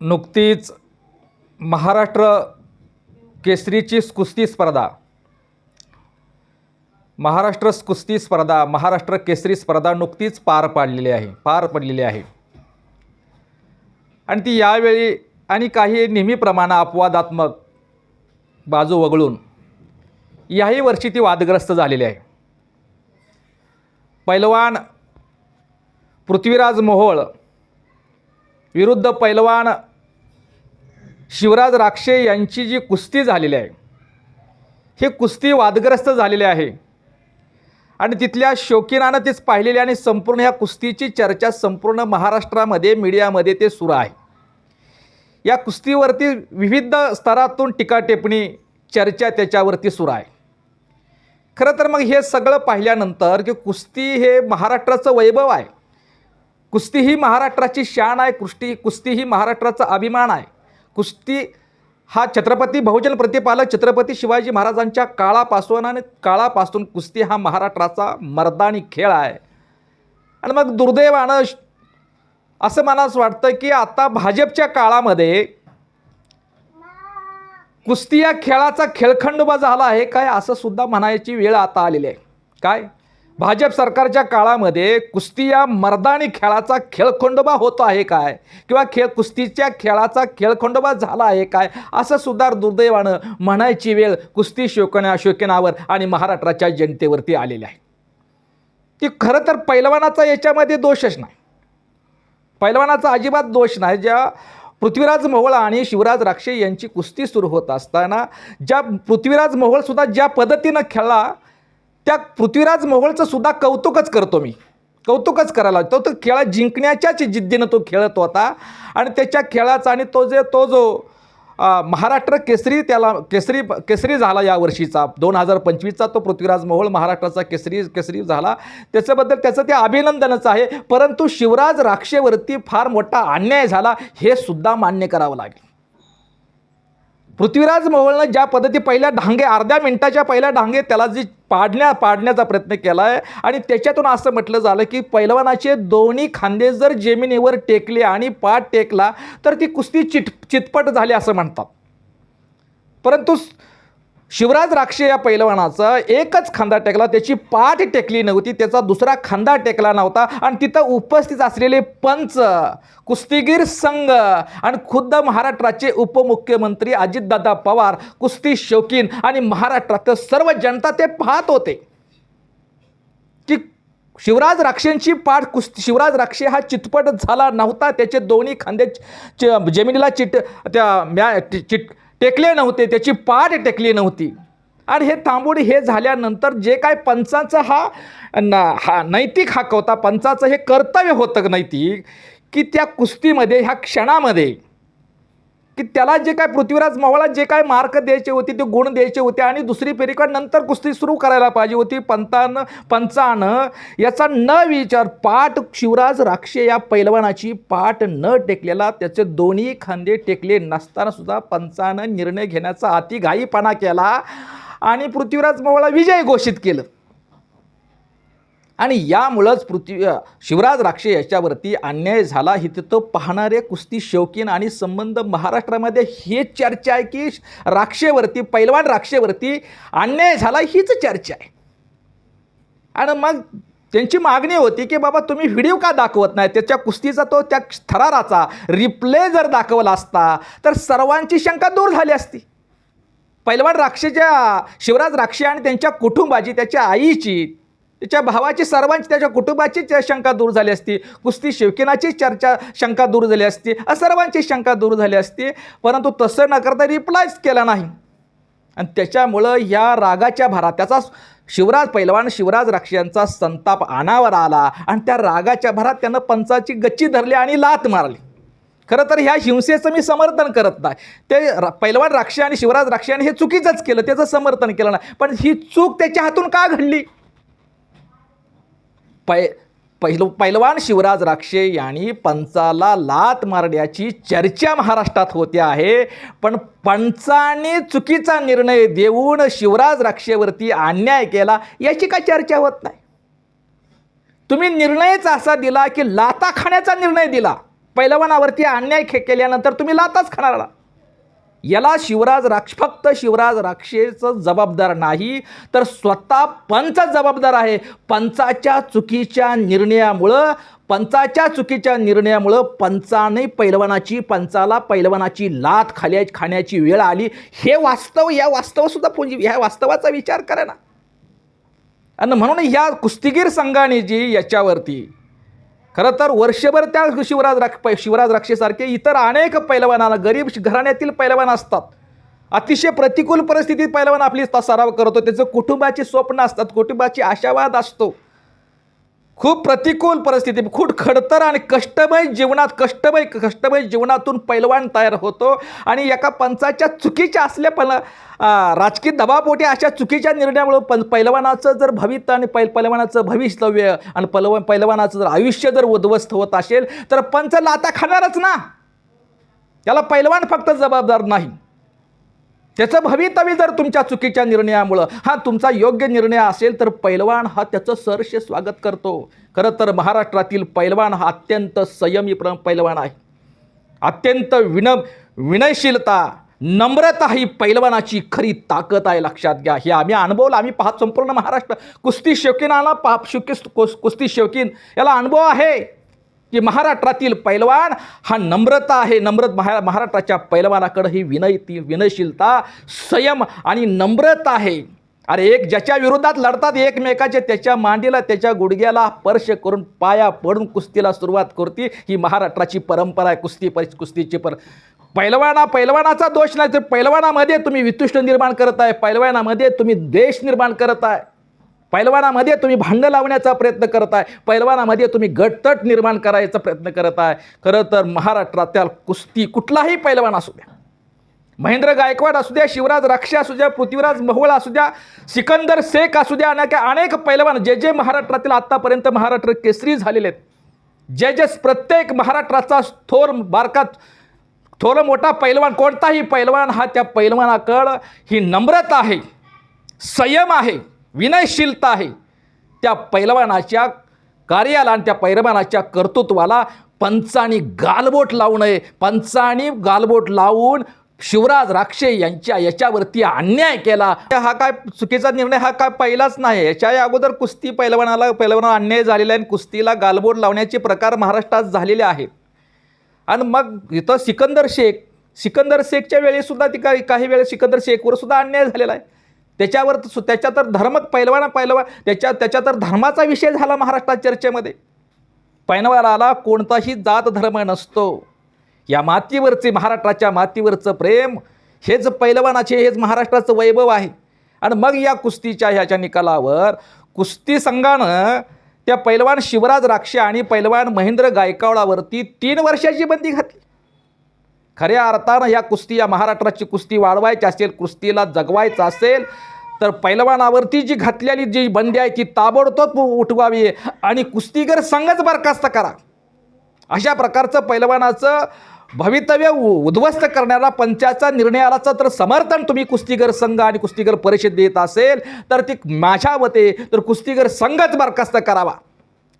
नुकतीच महाराष्ट्र केसरीची कुस्ती स्पर्धा. महाराष्ट्र कुस्ती स्पर्धा महाराष्ट्र केसरी स्पर्धा नुकतीच पार पाडलेली आहे पार पडलेली आहे. आणि ती यावेळी आणि काही नेहमीप्रमाणे अपवादात्मक बाजू वगळून याही वर्षी ती वादग्रस्त झालेली आहे. पैलवान पृथ्वीराज मोहोळ विरुद्ध पैलवान शिवराज राक्षे यांची जी कुस्ती झालेली आहे ही कुस्ती वादग्रस्त झालेली आहे. आणि तिथल्या शौकीनानं तीच पाहिलेली आणि संपूर्ण ह्या कुस्तीची चर्चा संपूर्ण महाराष्ट्रामध्ये मीडियामध्ये ते सुरू आहे. या कुस्तीवरती विविध स्तरातून टीका टिप्पणी चर्चा त्याच्यावरती सुरू आहे. खरं तर मग हे सगळं पाहिल्यानंतर की कुस्ती हे महाराष्ट्राचं वैभव आहे. कुस्ती ही महाराष्ट्राची शान आहे कुस्ती कुस्ती ही महाराष्ट्राचा अभिमान आहे. कुस्ती हा छत्रपती बहुजन प्रतिपालक छत्रपती शिवाजी महाराजांच्या काळापासून आणि काळापासून कुस्ती हा महाराष्ट्राचा मर्दानी खेळ आहे. आणि मग दुर्दैवानं असं मला असं वाटतं की आता भाजपच्या काळामध्ये कुस्ती या खेळाचा खेळखंडोबा झाला आहे काय असं सुद्धा म्हणायची वेळ आता आलेली आहे. काय? भाजप सरकारच्या काळामध्ये कुस्ती या मर्दानी खेळाचा खेळखंडोबा होतो आहे काय? किंवा खेळ कुस्तीच्या खेळाचा खेळखंडोबा झाला आहे काय? असं सुद्धा दुर्दैवानं म्हणायची वेळ कुस्ती शोकण्या शोकनावर आणि महाराष्ट्राच्या जनतेवरती आलेली आहे. ती खरं तर पैलवानाचा याच्यामध्ये दोषच नाही. पैलवानाचा अजिबात दोष नाही. ज्या पृथ्वीराज मोहोळ आणि शिवराज राक्षे यांची कुस्ती सुरू होत असताना ज्या पृथ्वीराज मोहोळसुद्धा ज्या पद्धतीनं खेळला त्या पृथ्वीराज मोहोळचं सुद्धा कौतुकच करतो मी. कौतुकच करायला तो तो खेळा जिंकण्याच्याच जिद्दीनं तो खेळत होता. आणि त्याच्या खेळाचा आणि तो जे तो जो महाराष्ट्र केसरी त्याला केसरी केसरी झाला या वर्षीचा. दोन हजार पंचवीसचा तो पृथ्वीराज मोहोळ महाराष्ट्राचा केसरी केसरी झाला. त्याच्याबद्दल त्याचं ते अभिनंदनच आहे. परंतु शिवराज राक्षेवरती फार मोठा अन्याय झाला हे सुद्धा मान्य करावं लागेल. पृथ्वीराज मोहोळनं ज्या पद्धती पहिल्या ढांगे अर्ध्या मिनिटाच्या पहिल्या ढांगे त्याला जी पाडण्या पाडण्याचा प्रयत्न केला आहे आणि त्याच्यातून असं म्हटलं झालं की पैलवानाचे दोन्ही खांदे जर जमिनीवर टेकले आणि पाठ टेकला तर ती कुस्ती चिट चितपट झाली असं म्हणतात. परंतु शिवराज राक्षे या पैलवानाचं एकच खांदा टेकला त्याची पाठ टेकली नव्हती त्याचा दुसरा खांदा टेकला नव्हता आणि तिथं उपस्थित असलेले पंच कुस्तीगीर संघ आणि खुद्द महाराष्ट्राचे उपमुख्यमंत्री अजितदादा पवार कुस्ती शौकीन आणि महाराष्ट्रात सर्व जनता ते पाहत होते. की शिवराज राक्षेंची पाठ कुस्ती शिवराज राक्षे हा चितपट झाला नव्हता त्याचे दोन्ही खांदे च- जमिनीला चिट त्या म्या चिट टेकले नव्हते त्याची पाठ टेकली नव्हती. आणि हे तांबोडी हे झाल्यानंतर जे काय पंचाचं हा ना हा नैतिक हक्क होता पंचाचं हे कर्तव्य होतं नैतिक की त्या कुस्तीमध्ये ह्या क्षणामध्ये की त्याला जे काय पृथ्वीराज मवाळा जे काय मार्क द्यायचे होते ते गुण द्यायचे होते आणि दुसरी फेरीकडे नंतर कुस्ती सुरू करायला पाहिजे होती. पंतानं पंचानं याचा न विचार पाठ शिवराज राक्षे या पैलवानाची पाठ न टेकलेला त्याचे दोन्ही खांदे टेकले नसताना सुद्धा पंचानं निर्णय घेण्याचा अतिघाईपणा केला आणि पृथ्वीराज मवाळा विजय घोषित केलं. आणि यामुळंच पृथ्वी शिवराज राक्षे याच्यावरती अन्याय झाला. हे तिथं पाहणारे कुस्ती शौकीन आणि संबंध महाराष्ट्रामध्ये हे चर्चा आहे की राक्षेवरती पैलवान राक्षेवरती अन्याय झाला हीच चर्चा आहे. आणि मग त्यांची मागणी होती की बाबा तुम्ही व्हिडिओ का दाखवत नाही? त्याच्या कुस्तीचा तो त्या थराराचा रिप्ले जर दाखवला असता तर सर्वांची शंका दूर झाली असती. पैलवान राक्षेच्या शिवराज राक्षे आणि त्यांच्या कुटुंबाची त्याच्या आईची त्याच्या भावाची सर्वांची त्याच्या कुटुंबाची शंका दूर झाली असती. कुस्ती शिवकिनाची चर्चा शंका दूर झाली असती. सर्वांची शंका दूर झाली असती. परंतु तसं न करता रिप्लायच केला नाही. आणि त्याच्यामुळं या रागाच्या भरात त्याचा शिवराज पैलवान शिवराज राक्षे यांचा संताप अनावर आला. आणि त्या रागाच्या भरात त्यानं पंचाची गच्ची धरली आणि लात मारली. खरं तर ह्या हिंसेचं मी समर्थन करत नाही. ते पैलवान राक्षी आणि शिवराज राक्षी आणि हे चुकीचंच केलं. त्याचं समर्थन केलं नाही. पण ही चूक त्याच्या हातून का घडली? पै पहिल पैलवान शिवराज राक्षे यांनी पंचाला लात मारण्याची चर्चा महाराष्ट्रात होते आहे. पण पंचाने चुकीचा निर्णय देऊन शिवराज राक्षेवरती अन्याय केला याची काय चर्चा होत नाही? तुम्ही निर्णयच असा दिला की लाता खाण्याचा निर्णय दिला. पैलवानावरती अन्याय खे केल्यानंतर तुम्ही लाताच खाणार आहात. याला शिवराज राक्ष फक्त शिवराज राक्षेचं जबाबदार नाही तर स्वतः पंच जबाबदार आहे. पंचाच्या चुकीच्या निर्णयामुळं पंचाच्या चुकीच्या निर्णयामुळं पंचाने पैलवानाची पंचाला पैलवानाची लात खाल्या खाण्याची वेळ आली. हे वास्तव या वास्तवसुद्धा पुंजी ह्या वास्तवाचा विचार करा ना. आणि म्हणून ह्या कुस्तीगीर संघाने जी याच्यावरती खरं तर वर्षभर त्या शिवराज राख पै शिवराज राक्षेसारखे इतर अनेक पैलवानाला गरीब घराण्यातील पैलवान असतात. अतिशय प्रतिकूल परिस्थितीत पैलवान आपली ता- सराव करतो. त्याचं कुटुंबाची स्वप्न असतात. कुटुंबाची आशावाद असतो. खूप प्रतिकूल परिस्थिती. खूप खडतर आणि कष्टमय जीवनात कष्टमय कष्टमय जीवनातून पैलवान तयार होतो. आणि एका पंचाच्या चुकीच्या असल्या पण राजकीय दबापोटी अशा चुकीच्या निर्णयामुळे पण पैलवानाचं जर भवित आणि पै पैलवानाचं भविष्यव्य आणि पलव पैलवानाचं जर आयुष्य जर उद्ध्वस्त होत असेल तर पंच लाता खाणारच ना. त्याला पैलवान फक्त जबाबदार नाही. त्याचं भवितव्य जर तुमच्या चुकीच्या निर्णयामुळं हा तुमचा योग्य निर्णय असेल तर पैलवान हा त्याचं सहर्ष स्वागत करतो. खरं तर महाराष्ट्रातील पैलवान हा अत्यंत संयमी प्र पैलवान आहे. अत्यंत विन विनयशीलता नम्रता ही पैलवानाची खरी ताकद आहे लक्षात घ्या. हे आम्ही अनुभवलं आम्ही पाहत संपूर्ण महाराष्ट्र. कुस्ती शौकीनाला पा शुकी कुस्ती शौकीन याला अनुभव आहे. की महाराष्ट्रातील पैलवान हा नम्रता आहे. नम्रत महा महाराष्ट्राच्या पैलवानाकडं ही विनयती विनयशीलता संयम आणि नम्रता आहे. अरे एक ज्याच्या विरोधात लढतात एकमेकाचे त्याच्या मांडीला त्याच्या गुडघ्याला स्पर्श करून पाया पडून कुस्तीला सुरुवात करते. ही महाराष्ट्राची परंपरा आहे कुस्ती पर कुस्तीची पर पैलवाना पैलवानाचा दोष नाही तर पैलवानामध्ये तुम्ही वितुष्ट निर्माण करत आहे. पैलवानामध्ये तुम्ही देश निर्माण करत आहे. पैलवानामध्ये तुम्ही भांडं लावण्याचा प्रयत्न करत आहे पैलवानामध्ये तुम्ही गटतट निर्माण करायचा प्रयत्न करत आहे खरं तर महाराष्ट्रातील कुस्ती कुठलाही पैलवान असू द्या. महेंद्र गायकवाड असू द्या शिवराज राक्षे असू द्या पृथ्वीराज महुळ असू द्या सिकंदर शेख असू द्या अनेक अनेक पैलवान जे जे महाराष्ट्रातील आत्तापर्यंत महाराष्ट्र केसरी झालेले आहेत. जे जे प्रत्येक महाराष्ट्राचा थोर बारकात थोर मोठा पैलवान कोणताही पैलवान हा त्या पैलवानाकडं ही नम्रता आहे संयम आहे. विनयशीलता आहे. त्या पैलवानाच्या कार्याला आणि त्या पैलवानाच्या कर्तृत्वाला पंचानी गालबोट लावू नये. पंचानी गालबोट लावून शिवराज राक्षे यांच्या याच्यावरती अन्याय केला. हा काय चुकीचा निर्णय? हा काय पहिलाच नाही. याच्या अगोदर कुस्ती पैलवानाला पैलवानाला अन्याय झालेला आहे आणि कुस्तीला गालबोट लावण्याचे प्रकार महाराष्ट्रात झालेले आहेत. आणि मग इथं सिकंदर शेख सिकंदर शेखच्या वेळीसुद्धा ती काही काही वेळेस सिकंदर शेखवर सुद्धा अन्याय झालेला आहे. त्याच्यावर सु- त्याच्या तर धर्म पैलवाना पैलवा त्याच्या त्याच्या तर धर्माचा विषय झाला महाराष्ट्रात चर्चेमध्ये. पैलवानाला कोणताही जात धर्म नसतो. या मातीवरचे महाराष्ट्राच्या मातीवरचं प्रेम हेच पैलवानाचे हेच महाराष्ट्राचं वैभव आहे. आणि मग या कुस्तीच्या ह्याच्या निकालावर कुस्ती संघानं त्या पैलवान शिवराज राक्षे आणि पैलवान महेंद्र गायकवाडावरती तीन वर्षाची बंदी घातली. खऱ्या अर्थानं ह्या कुस्ती या महाराष्ट्राची कुस्ती वाढवायची असेल कुस्तीला जगवायचं असेल तर पैलवानावरती जी घातलेली जी बंदी आहे ती ताबडतोब उठवावी आणि कुस्तीगर संघच बरखास्त करा. अशा प्रकारचं पैलवानाचं भवितव्य उद्ध्वस्त करणारा पंचाचा निर्णयालाचं तर समर्थन तुम्ही कुस्तीगर संघ आणि कुस्तीगर परिषद देत असेल तर ती माझ्या मते तर कुस्तीगर संघच बरखास्त करावा.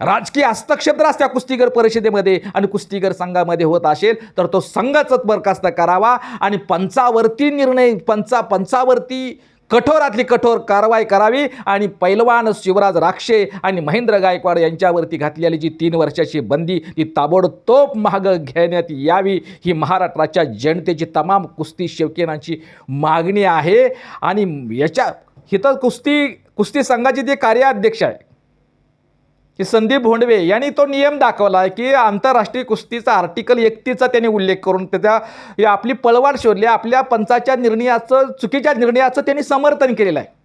राजकीय हस्तक्षेप जर असत्या कुस्तीगर परिषदेमध्ये आणि कुस्तीगर संघामध्ये होत असेल तर तो संघच बरखास्त करावा आणि पंचावरती निर्णय पंचा पंचावरती कठोरातली कठोर कारवाई करावी आणि पैलवान शिवराज राक्षे आणि महेंद्र गायकवाड यांच्यावरती घातलेली जी तीन वर्षाची बंदी ती ताबडतोब महाग घेण्यात यावी. ही महाराष्ट्राच्या जनतेची तमाम कुस्ती शेवकेनांची मागणी आहे. आणि याच्या हिथं कुस्ती कुस्ती संघाचे जे कार्याध्यक्ष आहे. की संदीप भोंडवे यांनी तो नियम दाखवला आहे की आंतरराष्ट्रीय कुस्तीचा आर्टिकल एकतीचा त्यांनी उल्लेख करून त्याच्या आपली पळवाट शोधली आपल्या पंचाच्या निर्णयाचं चुकीच्या निर्णयाचं त्यांनी समर्थन केलेलं आहे.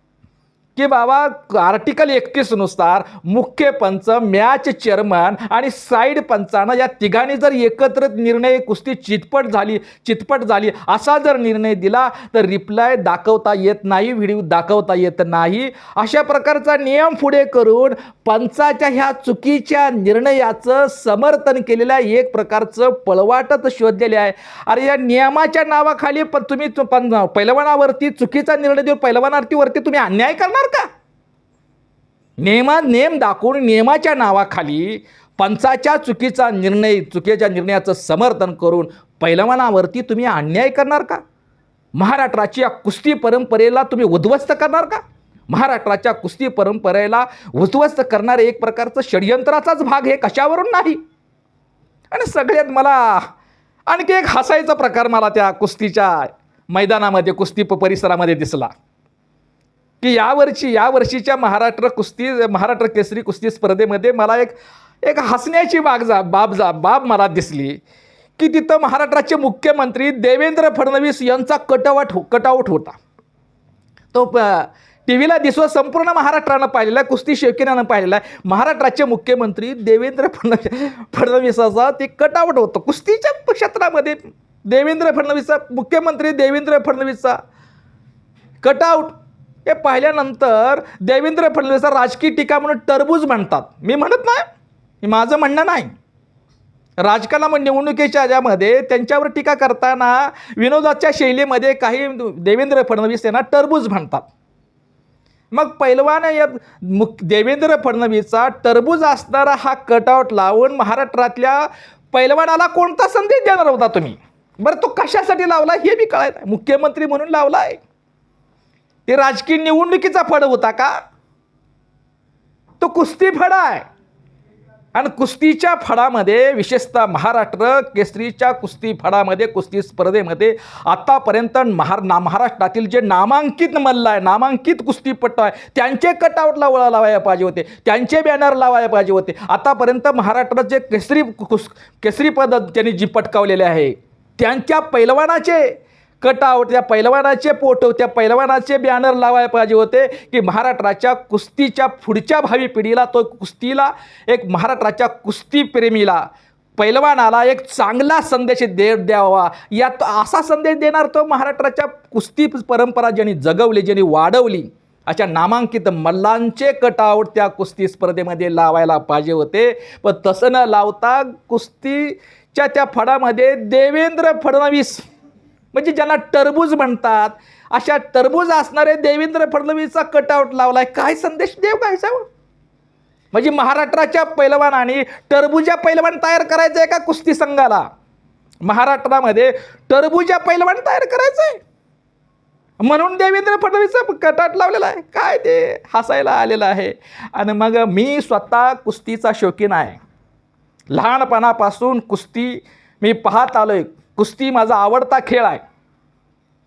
की बाबा आर्टिकल एकतीसनुसार मुख्य पंच मॅच चेअरमन आणि साईड पंचानं या तिघांनी जर एकत्र निर्णय कुस्ती चितपट झाली चितपट झाली असा जर निर्णय दिला तर रिप्लाय दाखवता येत नाही व्हिडिओ दाखवता येत नाही. अशा प्रकारचा नियम पुढे करून पंचाच्या ह्या चुकीच्या निर्णयाचं समर्थन केलेलं एक प्रकारचं पळवाटच शोधलेले आहे. अरे या नियमाच्या नावाखाली पण तुम्ही पण पैलवानावरती चुकीचा निर्णय देऊन पैलवानावरती तुम्ही अन्याय करणार? नियमा नियम दाखवून नियमाच्या नावाखाली पंचाच्या चुकीचा निर्णय चुकीच्या निर्णयाचं समर्थन करून पैलवानावरती तुम्ही अन्याय करणार का? महाराष्ट्राची या कुस्ती परंपरेला तुम्ही उद्ध्वस्त करणार का? महाराष्ट्राच्या कुस्ती परंपरेला उद्ध्वस्त करणारे एक प्रकारचं षडयंत्राचाच भाग हे कशावरून नाही? आणि सगळ्यात मला आणखी एक हसायचा प्रकार मला त्या कुस्तीच्या मैदानामध्ये कुस्ती प- परिसरामध्ये दिसला. की यावर्षी या वर्षीच्या महाराष्ट्र कुस्ती महाराष्ट्र केसरी कुस्ती स्पर्धेमध्ये मला एक एक हसण्याची बाग जा बाब जा बाब मला दिसली की तिथं महाराष्ट्राचे मुख्यमंत्री देवेंद्र फडणवीस यांचा कटआउट हो कटआउट होता. तो टी व्हीला दिसव संपूर्ण महाराष्ट्रानं पाहिलेला आहे कुस्ती शौकीनानं पाहिलेला आहे. महाराष्ट्राचे मुख्यमंत्री देवेंद्र फडणवीस फडणवीसाचा ते कटआउट होतं. कुस्तीच्या क्षेत्रामध्ये देवेंद्र फडणवीसचा मुख्यमंत्री देवेंद्र फडणवीसचा कटआउट हे पाहिल्यानंतर देवेंद्र फडणवीसचा राजकीय टीका म्हणून टरबूज म्हणतात. मी म्हणत नाही. हे माझं म्हणणं नाही. राजकारण निवडणुकीच्या याच्यामध्ये त्यांच्यावर टीका करताना विनोदाच्या शैलीमध्ये काही देवेंद्र फडणवीस यांना टरबूज म्हणतात. मग पैलवान या मुख देवेंद्र फडणवीसचा टरबूज असणारा हा कटआउट लावून महाराष्ट्रातल्या पैलवानाला कोणता संदेश देणार होता तुम्ही? बरं तो कशासाठी लावला हे मी कळायला मुख्यमंत्री म्हणून लावला आहे. ते राजकीय निवडणुकीचा फड होता का? तो कुस्ती फड आहे. आणि कुस्तीच्या फडामध्ये विशेषतः महाराष्ट्र केसरीच्या कुस्ती फडामध्ये कुस्ती स्पर्धेमध्ये आत्तापर्यंत महार ना महाराष्ट्रातील जे नामांकित मल्ल आहे नामांकित कुस्तीपट्टू आहे त्यांचे कटआउट वळा लावायला पाहिजे होते. त्यांचे बॅनर लावायला पाहिजे होते. आतापर्यंत महाराष्ट्रात जे केसरी कुस केसरी पद त्यांनी जी पटकावलेले आहे त्यांच्या पैलवानाचे कटआउट त्या पैलवानाचे फोटो त्या पैलवानाचे बॅनर लावायला पाहिजे होते की महाराष्ट्राच्या कुस्तीच्या पुढच्या भावी पिढीला तो कुस्तीला एक महाराष्ट्राच्या कुस्तीप्रेमीला पैलवानाला एक चांगला संदेश दे द्यावा. यात असा संदेश देणार तो महाराष्ट्राच्या कुस्ती परंपरा ज्यांनी जगवली ज्यांनी वाढवली अशा नामांकित मल्लांचे कटआउट त्या कुस्ती स्पर्धेमध्ये लावायला पाहिजे होते. पण तसं न लावता कुस्तीच्या त्या फडामध्ये देवेंद्र फडणवीस म्हणजे ज्यांना टरबूज म्हणतात अशा टरबूज असणारे देवेंद्र फडणवीसचा कटआउट लावलाय. काय संदेश? देव काय सांगू? म्हणजे महाराष्ट्राच्या पैलवानाने टरबूजा पैलवान तयार करायचं आहे का कुस्ती संघाला? महाराष्ट्रामध्ये टरबूजा पैलवान तयार करायचं आहे म्हणून देवेंद्र फडणवीसचा कटाट लावलेला आहे. काय ते? हसायला आलेलं आहे. आणि मग मी स्वतः कुस्तीचा शौकीन आहे. लहानपणापासून कुस्ती मी पाहत आलो आहे कुस्ती माझा आवडता खेळ आहे.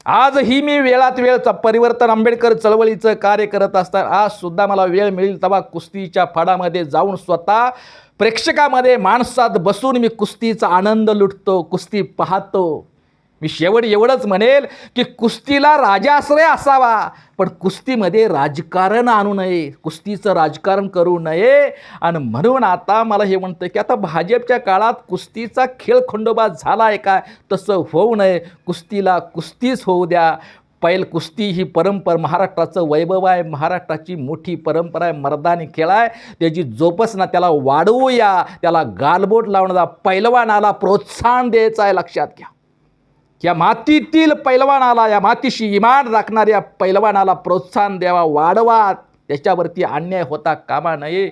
आजही मी वेळात वेळचा परिवर्तन आंबेडकर चळवळीचं कार्य करत असताना आजसुद्धा मला वेळ मिळेल तेव्हा कुस्तीच्या फडामध्ये जाऊन स्वतः प्रेक्षकामध्ये माणसात बसून मी कुस्तीचा आनंद लुटतो कुस्ती पाहतो. मी शेवट एवढंच म्हणेल की कुस्तीला राजाश्रय असावा पण कुस्तीमध्ये राजकारण आणू नये कुस्तीचं राजकारण करू नये. आणि म्हणून आता मला हे म्हणतं की आता भाजपच्या काळात कुस्तीचा खेळ खंडोबा झाला आहे का? तसं होऊ नये. कुस्तीला कुस्तीच होऊ द्या. पैल कुस्ती ही परंपरा महाराष्ट्राचं वैभव आहे. महाराष्ट्राची मोठी परंपरा आहे. मर्दानी खेळ आहे. त्याची जोपासना त्याला वाढवूया. त्याला गालबोट लावण्याचा पैलवानाला प्रोत्साहन द्यायचं आहे. लक्षात घ्या. या मातीतील पैलवानाला या मातीशी इमान राखणाऱ्या पैलवानाला प्रोत्साहन द्यावा वाढवा. त्याच्यावरती अन्याय होता कामा नये.